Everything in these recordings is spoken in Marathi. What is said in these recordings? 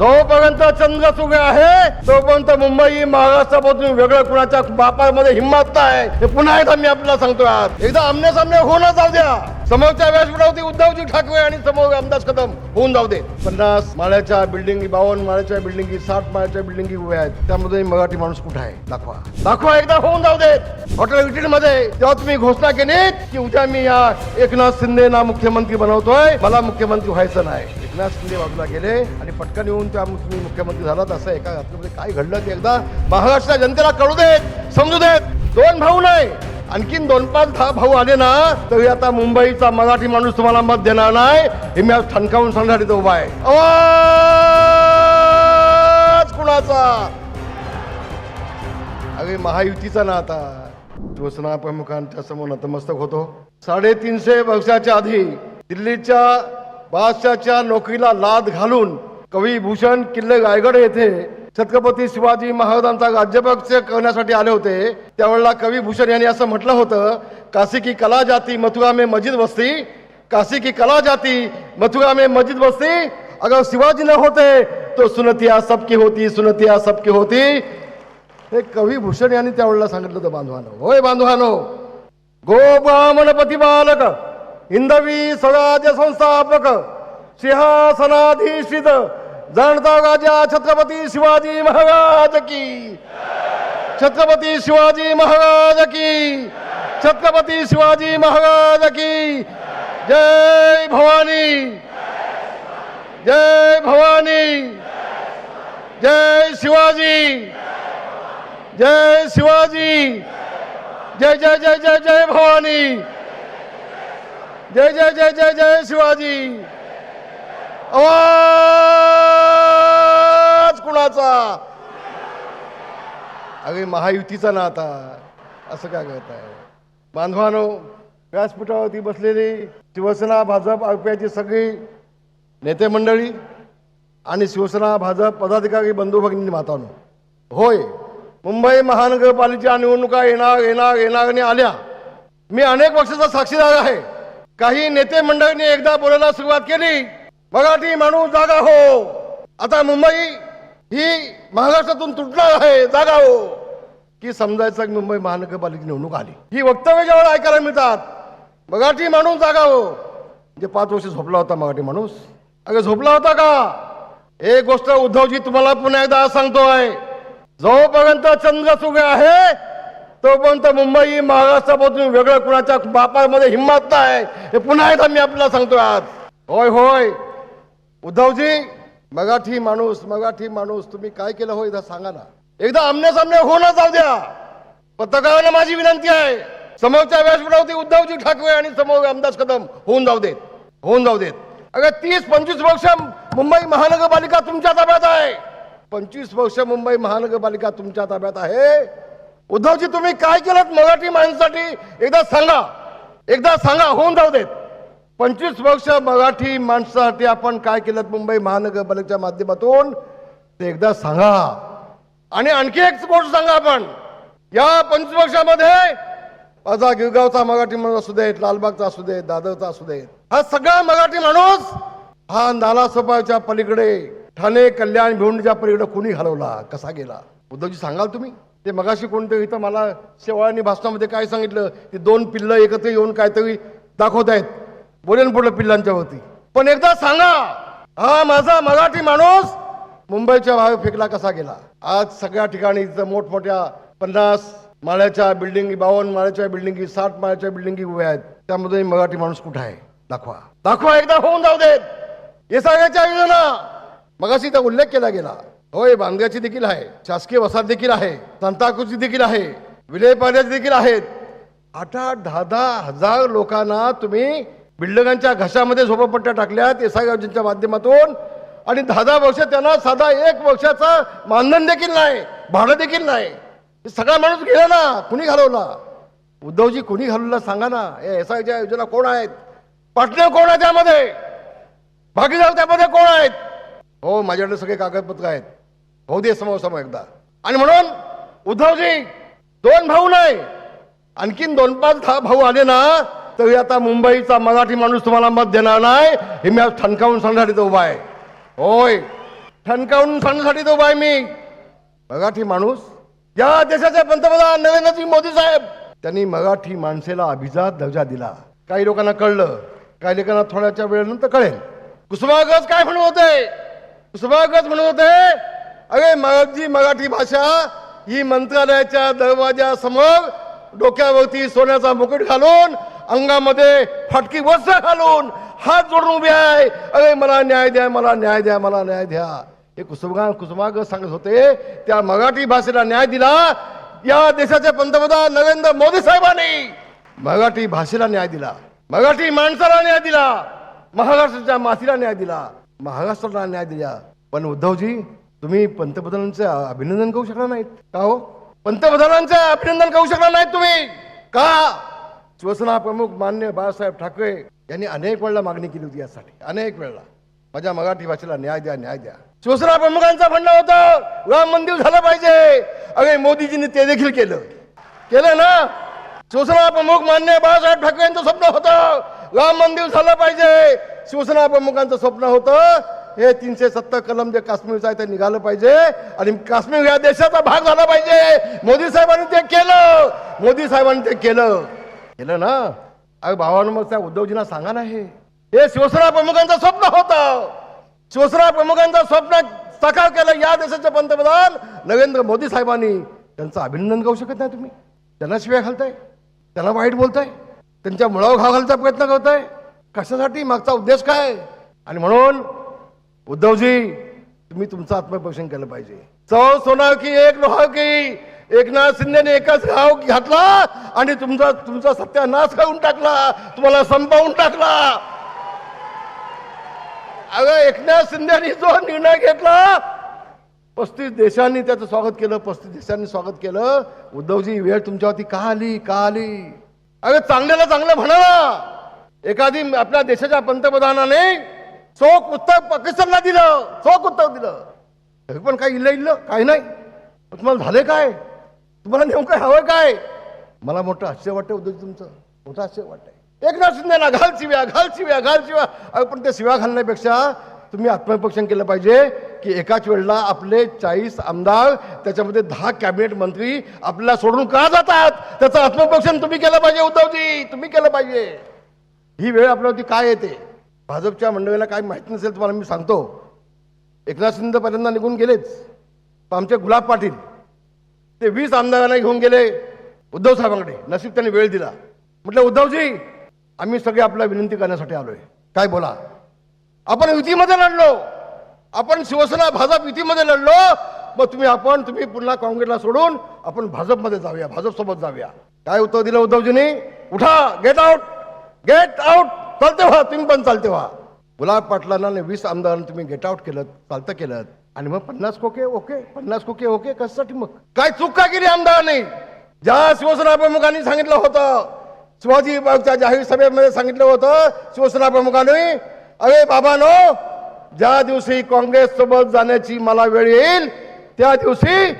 जोपर्यंत चंद्र सुगे आहे तोपर्यंत मुंबई महाराष्ट्रापासून वेगळं कुणाच्या बापामध्ये हिंमत नाही. हे पुन्हा एकदा मी आपल्याला सांगतो आज. एकदा आमने सामने होणं जाऊ द्या. समोरच्या व्यासपीठावरती उद्धवजी ठाकरे आणि समोर रामदास कदम होऊन जाऊ दे. पन्नास माळ्याच्या बिल्डिंगी बावन्न माळ्याच्या बिल्डिंगी साठ माळ्याच्या बिल्डिंगी उभ्या आहेत. त्यामध्ये मराठी माणूस कुठे आहे? दाखवा. दाखवा एकदा होऊन जाऊ देत. हॉटेल विटील मध्ये तेव्हा तुम्ही घोषणा केलीत की उद्या मी या एकनाथ शिंदेना मुख्यमंत्री बनवतोय. मला मुख्यमंत्री व्हायचं नाही. एकनाथ शिंदे बाजूला गेले आणि पटकन येऊन त्या तुम्ही मुख्यमंत्री झालात असं एका घटनेमध्ये काय घडलं ते एकदा महाराष्ट्र जनतेला कळू देत समजू देत. दोन भाऊ नाही. आणखीन दोन पाच दहा भाऊ आले ना तरी आता मुंबईचा मराठी माणूस तुम्हाला मत देणार नाही. हे मी आज ठणकावून सांगण्यासाठी उभा आहे. आवाज कुणाचा? अरे महायुतीचा ना आता. शिवसेना प्रमुखांच्या समोर नतमस्तक होतो. साडेतीनशे वर्षाच्या आधी दिल्लीच्या बादशाच्या नोकरीला लाद घालून कवी भूषण किल्ले रायगड येथे छत्रपती शिवाजी महाराजांचा राज्यपक्ष करण्यासाठी आले होते. त्यावेळेला कवी भूषण यांनी असं म्हटलं होतं काशी की कला जाती मथुरा में मस्जिद बसती काशी की कला जाती मथुरा में मस्जिद बसती अगर शिवाजी न होते तो सुनतिया सबकी होती सुनतिया सबकी होती. हे कवी भूषण यांनी त्यावेळेला सांगितलं होतं बांधवानो. होय बांधवानो. गो ब्राह्मण प्रतिपालक हिंदवी स्वराज्य संस्थापक सिंहासनाधीशित जाणता राजा छत्रपती शिवाजी महाराज की छत्रपती शिवाजी महाराज की छत्रपती शिवाजी महाराज की जय भवानी. जय भवानी. जय शिवाजी. जय शिवाजी. जय जय जय जय जय भवानी. जय जय जय जय जय शिवाजी. आवाज कुणाचा? अरे महायुतीचा ना आता असं काय करत आहे बांधवानो व्यासपीठावरती बसलेली शिवसेना भाजप आरोग्याची सगळी नेते मंडळी आणि शिवसेना भाजप पदाधिकारी बंधू भगिनी मातानो. होय मुंबई महानगरपालिकेच्या निवडणुका येणार येणार येणार आणि आल्या. मी अनेक वर्षाचा साक्षीदार आहे. काही नेते मंडळींनी एकदा बोलायला सुरुवात केली. मराठी माणूस जागा हो. आता मुंबई ही महाराष्ट्रातून तुटणार आहे जागा हो. की समजायचं की मुंबई महानगरपालिका निवडणूक आली. ही वक्तव्य जेव्हा ऐकायला मिळतात मराठी माणूस जागा हो. म्हणजे पाच वर्ष झोपला होता मराठी माणूस. अगं झोपला होता का? एक गोष्ट उद्धवजी तुम्हाला पुन्हा एकदा सांगतोय. जोपर्यंत चंद्र सुगे आहे तोपर्यंत मुंबई महाराष्ट्रापासून वेगळं कुणाच्या बापामध्ये हिंमत नाही. हे पुन्हा एकदा मी आपल्याला सांगतो आज. होय होय. उद्धवजी मराठी माणूस मराठी माणूस तुम्ही काय केलं हो एकदा सांगा ना. एकदा आमने सामने होणं जाऊ द्या. पत्रकारांना माझी विनंती आहे. समोरच्या व्यासपीठावरती उद्धवजी ठाकरे आणि समोर रामदास कदम होऊन जाऊ देत. होऊन जाऊ देत. अगं तीस पंचवीस वर्ष मुंबई महानगरपालिका तुमच्या ताब्यात आहे. पंचवीस वर्ष मुंबई महानगरपालिका तुमच्या ताब्यात आहे. उद्धवजी तुम्ही काय केलं मराठी माणसासाठी? एकदा सांगा. एकदा सांगा होऊन जाऊ देत. पंचवीस वर्ष मराठी माणसासाठी आपण काय केलं मुंबई महानगरपालिकेच्या माध्यमातून? ते एकदा सांगा. आणि आणखी एक स्पोर्ट सांगा आपण. या पंचवीस वर्षामध्ये माझा गिरगावचा मराठी माणूस असू देत लालबागचा असू देत दादरचा असू देत हा सगळा मराठी माणूस हा नालासोपाच्या पलीकडे ठाणे कल्याण भिवंडीच्या पलीकडे कुणी घालवला कसा गेला? उद्धवजी सांगाल तुम्ही? ते मगाशी कोणतं इथं मला शेवाळांनी भाषणामध्ये काय सांगितलं की दोन पिल्लं एकत्र येऊन काहीतरी दाखवत आहेत. बोलेन पुढलं पिल्लांच्या वरती. पण एकदा सांगा हा माझा मराठी माणूस मुंबईच्या बाहेर फेकला कसा गेला? आज सगळ्या ठिकाणी इथं मोठमोठ्या पन्नास माळ्याच्या बिल्डिंगी बावन्न माळ्याच्या बिल्डिंगी साठ माळ्याच्या बिल्डिंगी उभ्या आहेत. त्यामध्ये मराठी माणूस कुठं आहे? दाखवा. दाखवा एकदा होऊन जाऊ देत. हे सगळ्याच्या योजना. मगाशी त्या उल्लेख केला गेला. होय बांधग्याची देखील आहे शासकीय वसाहत देखील आहे संताकुची देखील आहे विलेपाड्याची देखील आहेत. आठ आठ दहा दहा हजार लोकांना तुम्ही बिल्डरांच्या घशामध्ये झोपडपट्ट्या टाकल्यात एस आय योजनेच्या माध्यमातून. आणि दहा दहा वर्ष त्यांना साधा एक वर्षाचा मानधन देखील नाही भाडं देखील नाही. सगळा माणूस गेला ना कुणी घालवला? उद्धवजी कुणी घालवला सांगा ना या एस आयच्या योजना कोण आहेत? पार्टनर कोण आहे त्यामध्ये भागीदार त्यामध्ये कोण आहेत? हो माझ्याकडे सगळे कागदपत्र आहेत. होऊ दे समोर समोर एकदा. आणि म्हणून उद्धवजी दोन भाऊ नाही. आणखीन दोन पाच दहा भाऊ आले ना तरी आता मुंबईचा मराठी माणूस तुम्हाला मत देणार नाही. हे मी आज ठणकावून सांगण्यासाठी तो उभा आहे. होय ठणकावून सांगण्यासाठी तो आहे मी. मराठी माणूस या देशाचे पंतप्रधान नरेंद्रजी मोदी साहेब. त्यांनी मराठी माणसेला अभिजात दर्जा दिला. काही लोकांना कळलं काही लोकांना थोड्याच्या वेळेनंतर कळेल. कुसुमाग्रज काय म्हणत होते? कुसुमाग्रज म्हणत होते अरे मराठी मराठी भाषा ही मंत्रालयाच्या दरवाजासमोर डोक्यावरती सोन्याचा मुकुट घालून अंगामध्ये फाटकी वस्त्र घालून हात जोडून उभे आहे. अरे मला न्याय द्या मला न्याय द्या मला न्याय द्या. हे कुसुमा कुसुमाग सांगत होते. त्या मराठी भाषेला न्याय दिला. या देशाचे पंतप्रधान नरेंद्र मोदी साहेबांनी मराठी भाषेला न्याय दिला. मराठी माणसाला न्याय दिला. महाराष्ट्राच्या मातीला न्याय दिला. महाराष्ट्राला न्याय दिला. पण उद्धवजी तुम्ही पंतप्रधानांचे अभिनंदन करू शकणार नाहीत. का हो? पंतप्रधानांचं अभिनंदन करू शकणार नाहीत तुम्ही. का? शिवसेना प्रमुख मान्य बाळासाहेब ठाकरे यांनी अनेक वेळेला मागणी केली होती यासाठी. अनेक वेळेला. माझ्या मराठी भाषेला न्याय द्या न्याय द्या. शिवसेना प्रमुखांचं म्हणणं होतं राम मंदिर झालं पाहिजे. अरे मोदीजींनी ते देखील केलं. केलं ना? शिवसेना प्रमुख मान्य बाळासाहेब ठाकरे यांचं स्वप्न होतं राम मंदिर झालं पाहिजे. शिवसेना प्रमुखांचं स्वप्न होतं हे तीनशे सत्तर कलम जे काश्मीरचं आहे ते निघालं पाहिजे. आणि काश्मीर या देशाचा भाग झाला पाहिजे. मोदी साहेबांनी ते केलं. मोदी साहेबांनी ते केलं. केलं ना? अरे भावानं मग त्या उद्धवजींना सांगा ना हे. हे शिवसेना प्रमुखांचं स्वप्न होतं. शिवसेना प्रमुखांचं स्वप्न साकार केलं या देशाचे पंतप्रधान नरेंद्र मोदी साहेबांनी. त्यांचं अभिनंदन करू शकत नाही तुम्ही. त्यांना शिव्या घालताय. त्यांना वाईट बोलताय. त्यांच्या मुळावर घाव घालचा प्रयत्न करताय. कशासाठी? मागचा उद्देश काय? आणि म्हणून उद्धवजी तुम्ही तुमचं आत्मपरीक्षण केलं पाहिजे. चौ सोना की एक लोहा की एकनाथ शिंदेने एकच घाव घातला आणि तुमचा तुमचा सत्यानाश खाऊन टाकला तुम्हाला संपवून टाकला. अगं एकनाथ शिंदेनी जो निर्णय घेतला पस्तीस देशांनी त्याचं स्वागत केलं पस्तीस देशांनी स्वागत केलं. उद्धवजी वेळ तुमच्यावरती का आली का आली? अगं चांगल्याला चांगलं म्हणा एखादी आपल्या देशाच्या पंतप्रधानाने चोख उत्तर पाकिस्तानला दिलं. चोख उत्तर दिलं. पण काय इल्लं इल्लं काही नाही. तुम्हाला झाले काय? तुम्हाला नेमकं हवं काय? मला मोठं आश्चर्य वाटतं उद्योग तुमचं. मोठं आश्चर्य वाटतंय. एकनाथ शिंदेला घाल शिव्या घाल शिव्या घाल शिव्या. पण ते शिव्या घालण्यापेक्षा तुम्ही आत्मविपक्षण केलं पाहिजे की एकाच वेळेला आपले चाळीस आमदार त्याच्यामध्ये दहा कॅबिनेट मंत्री आपल्याला सोडून का जातात? त्याचं आत्मपक्षण तुम्ही केलं पाहिजे उद्धवजी. तुम्ही केलं पाहिजे. ही वेळ आपल्यावरती काय येते? भाजपच्या मंडळीला काय माहिती नसेल तुम्हाला मी सांगतो. एकनाथ शिंदे पहिल्यांदा निघून गेलेच. आमचे गुलाब पाटील ते वीस आमदारांना घेऊन गेले उद्धव साहेबांकडे. नशीब त्यांनी वेळ दिला. म्हटलं उद्धवजी आम्ही सगळे आपल्या विनंती करण्यासाठी आलोय. काय बोला? आपण युतीमध्ये लढलो. आपण शिवसेना भाजप युतीमध्ये लढलो. मग तुम्ही आपण तुम्ही पुन्हा काँग्रेसला सोडून आपण भाजपमध्ये जाऊया भाजप सोबत जाऊया. काय उत्तर दिलं उद्धवजींनी? उठा गेट आउट गेट आउट चालते व्हा तुम्ही पण चालते व्हा गुलाब पाटलांना वीस आमदारांना तुम्ही गेट आउट केलं चालतं केलं. आणि मग पन्नास कोके ओके पन्नास कोके ओके कशासाठी मग? काय चूक का केली आमदारांनी? ज्या शिवसेना प्रमुखांनी सांगितलं होतं शिवाजी बागच्या जाहीर सभेमध्ये सांगितलं होतं शिवसेना प्रमुखांनी अरे बाबानो ज्या दिवशी काँग्रेस सोबत जाण्याची मला वेळ येईल त्या दिवशी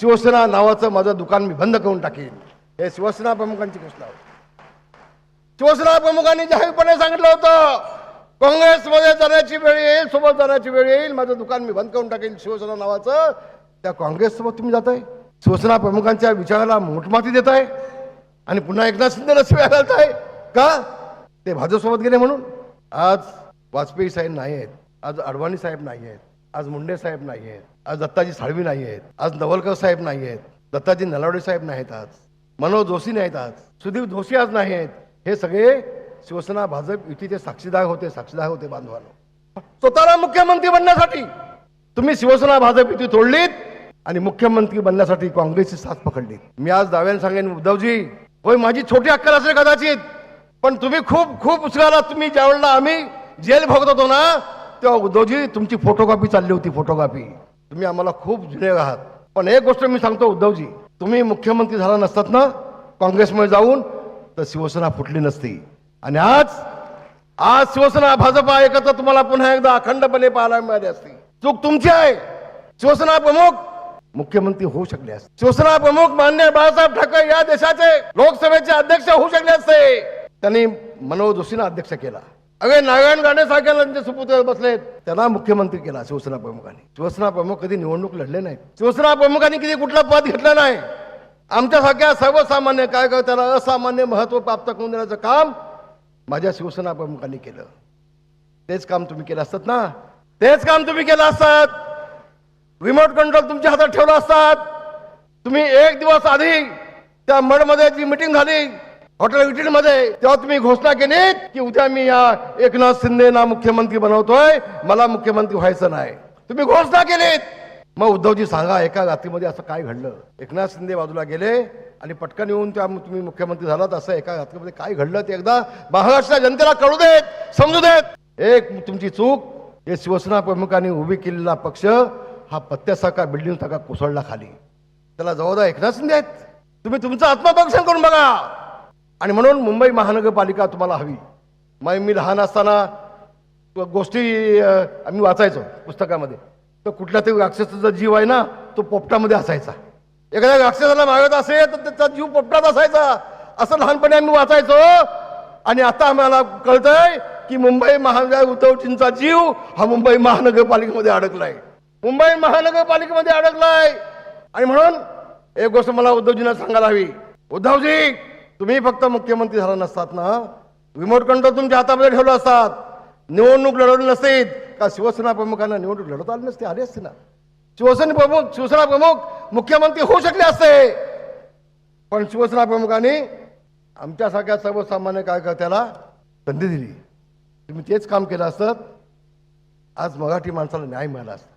शिवसेना नावाचं माझं दुकान मी बंद करून टाकेन. हे शिवसेना प्रमुखांची घोषणा होती. शिवसेना प्रमुखांनी जाहीरपणे सांगितलं होतं काँग्रेसमध्ये जाण्याची वेळ येईल सोबत जाण्याची वेळ येईल माझं दुकान मी बंद करून टाकेल शिवसेना नावाचं. त्या काँग्रेससोबत तुम्ही जाताय शिवसेना प्रमुखांच्या विचाराला मोठमाती देत आहे आणि पुन्हा एकनाथ शिंदेला घालत आहे का? ते भाजपसोबत गेले म्हणून. आज वाजपेयी साहेब नाही आहेत आज अडवाणी साहेब नाही आहेत आज मुंडे साहेब नाही आहेत आज दत्ताजी साळवी नाही आहेत आज नवलकर साहेब नाही आहेत दत्ताजी नलावडे साहेब नाहीत आज मनोज जोशी नाहीत आज सुदीप जोशी आज नाही आहेत. हे सगळे शिवसेना भाजप युतीचे साक्षीदार होते साक्षीदार होते बांधवांनो. स्वतःला मुख्यमंत्री बनण्यासाठी तुम्ही शिवसेना भाजप युती तोडलीत आणि मुख्यमंत्री बनण्यासाठी काँग्रेसची साथ पकडली मी आज दाव्याने सांगेन उद्धवजी होय माझी छोटी अक्कल असेल कदाचित पण तुम्ही खूप खूप उचलाला तुम्ही ज्यावेळेला आम्ही जेल भोगत होतो ना तेव्हा उद्धवजी तुमची फोटोकॉपी चालली होती फोटोकॉपी तुम्ही आम्हाला खूप जुने आहात. पण एक गोष्ट मी सांगतो उद्धवजी तुम्ही मुख्यमंत्री झाला नसतात ना काँग्रेसमध्ये जाऊन तर शिवसेना फुटली नसती. आणि आज आज शिवसेना भाजपा एकत्र तुम्हाला पुन्हा एकदा अखंडपणे पाहायला मिळाली असती. चूक तुमची आहे. शिवसेना प्रमुख मुख्यमंत्री होऊ शकले असते. शिवसेना प्रमुख मान्य बाळासाहेब ठाकरे या देशाचे लोकसभेचे अध्यक्ष होऊ शकले असते. त्यांनी मनोज जोशींना अध्यक्ष केला. अगे नारायण गाणे सारख्या सुपुत्र बसलेत त्यांना मुख्यमंत्री केला शिवसेना प्रमुखांनी. शिवसेना प्रमुख कधी निवडणूक लढले नाही शिवसेना प्रमुखांनी कधी कुठला पद घेतला नाही. आमच्यासारख्या सर्वसामान्य कार्यकर्त्याला असामान्य महत्त्व प्राप्त करून देण्याचं काम माझ्या शिवसेना प्रमुखांनी केलं. तेच काम तुम्ही केलं असतात ना? तेच काम तुम्ही केलं असतात. रिमोट कंट्रोल तुमच्या हातात ठेवला असतात. तुम्ही एक दिवस आधी त्या मडमध्ये जी मिटिंग झाली हॉटेल विटीमध्ये तेव्हा तुम्ही घोषणा केली की उद्या मी या एकनाथ शिंदेना मुख्यमंत्री बनवतोय. मला मुख्यमंत्री व्हायचं नाही. तुम्ही घोषणा केलीत. मग उद्धवजी सांगा एका रात्रीमध्ये असं काय घडलं? एकनाथ शिंदे बाजूला गेले आणि पटकन येऊन त्या तुम्ही मुख्यमंत्री झालात असं एका रात्रीमध्ये काय घडलं ते एकदा महाराष्ट्राच्या जनतेला कळू देत समजू देत. एक तुमची चूक हे शिवसेना प्रमुखांनी उभी केलेला पक्ष हा पत्त्यासारखा बिल्डिंग सारखा कोसळला खाली. त्याला जवळजवळ एकनाथ शिंदे आहेत. तुम्ही तुमचं आत्मपक्षण करून बघा. आणि म्हणून मुंबई महानगरपालिका तुम्हाला हवी. मग मी लहान असताना गोष्टी आम्ही वाचायचो पुस्तकामध्ये. तर कुठला तरी राक्षसाचा जीव आहे ना तो पोपटामध्ये असायचा. एखाद्या राक्षसाला मागत असेल तर त्याचा जीव पोपटात असायचा. असं लहानपणी आम्ही वाचायचो. आणि आता आम्हाला कळतंय की मुंबई महानगर उद्धवजींचा जीव हा मुंबई महानगरपालिकेमध्ये अडकलाय. मुंबई महानगरपालिकेमध्ये अडकलाय. आणि म्हणून एक गोष्ट मला उद्धवजींना सांगायला हवी. उद्धवजी तुम्ही फक्त मुख्यमंत्री झाला नसतात ना? रिमोट कंट्रोल तुमच्या हातामध्ये ठेवलं असतात. निवडणूक लढवली नसतीत. का शिवसेना प्रमुखांना निवडणूक लढवता आली नसते आले असते ना. शिवसेना प्रमुख शिवसेना प्रमुख मुख्यमंत्री होऊ शकले असते. पण शिवसेना प्रमुखांनी आमच्यासारख्या सर्वसामान्य कार्यकर्त्याला संधी दिली. तुम्ही तेच काम केलं असतं आज मराठी माणसाला न्याय मिळाला असता.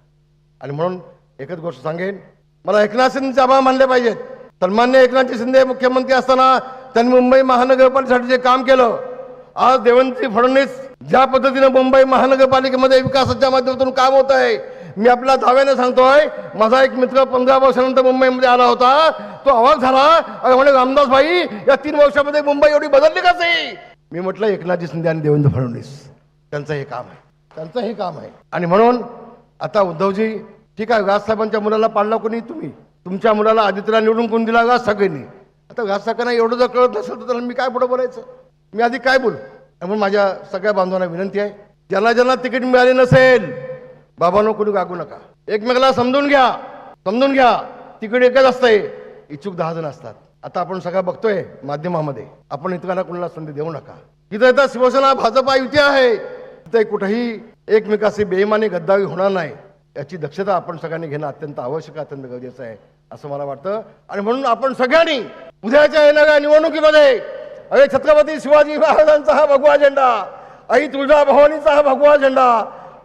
आणि म्हणून एकच गोष्ट सांगेन मला एकनाथ शिंदेचे आभार मानले पाहिजेत. सन्मान्य एकनाथजी शिंदे मुख्यमंत्री असताना त्यांनी मुंबई महानगरपालिकेसाठी जे काम केलं आज देवंती फडणवीस ज्या पद्धतीनं मुंबई महानगरपालिकेमध्ये विकासाच्या माध्यमातून काम होत आहे मी आपल्या दाव्याने सांगतोय माझा एक मित्र पंधरा वर्षानंतर मुंबईमध्ये आला होता तो आवाज झाला अरे म्हणे रामदास भाई या तीन वर्षामध्ये मुंबई एवढी बदलली कसे मी म्हटलं एकनाथजी शिंदे आणि देवेंद्र फडणवीस त्यांचं हे काम आहे त्यांचं हे काम आहे. आणि म्हणून आता उद्धवजी ठीक आहे व्याससाहेबांच्या मुलाला पाळला कोणी? तुम्ही? तुमच्या मुलाला आदित्यला निवडून कोण दिला? व्यास सगळ्यांनी आता व्यास साहेबांना एवढं जर कळत नसेल तर त्याला मी काय पुढं बोलायचं? मी आधी काय बोलू? म्हणून माझ्या सगळ्या बांधवांना विनंती आहे. ज्यांना ज्यांना तिकीट मिळाले नसेल बाबांनो कोणी गागू नका. एकमेकाला समजून घ्या समजून घ्या. तिकीट एकच असतंय. इच्छुक दहा जण असतात. आता आपण सगळं बघतोय माध्यमामध्ये. आपण इतकांना कोणाला संधी देऊ नका. इथं इथं शिवसेना भाजपा युती आहे. तिथे कुठेही एकमेकाशी बेईमानी गद्दावी होणार नाही. याची दक्षता आपण सगळ्यांनी घेणं अत्यंत आवश्यक अत्यंत गरजेचं आहे असं मला वाटतं. आणि म्हणून आपण सगळ्यांनी उद्याच्या येणाऱ्या निवडणुकीमध्ये अरे छत्रपती शिवाजी महाराजांचा हा भगवा झेंडा आई तुळजा भवानीचा हा भगवा झेंडा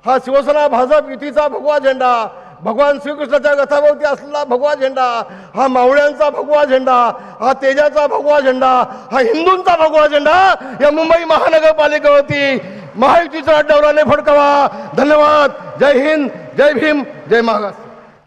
हा शिवसेना भाजप युतीचा भगवा झेंडा भगवान श्रीकृष्णाच्या रथाभोवती असलेला भगवा झेंडा हा मावळ्यांचा भगवा झेंडा हा तेजाचा भगवा झेंडा हा हिंदूंचा भगवा झेंडा या मुंबई महानगरपालिकेवरती महायुतीचा डौलाने फडकवा. धन्यवाद. जय हिंद जय भीम जय महाराष्ट्र.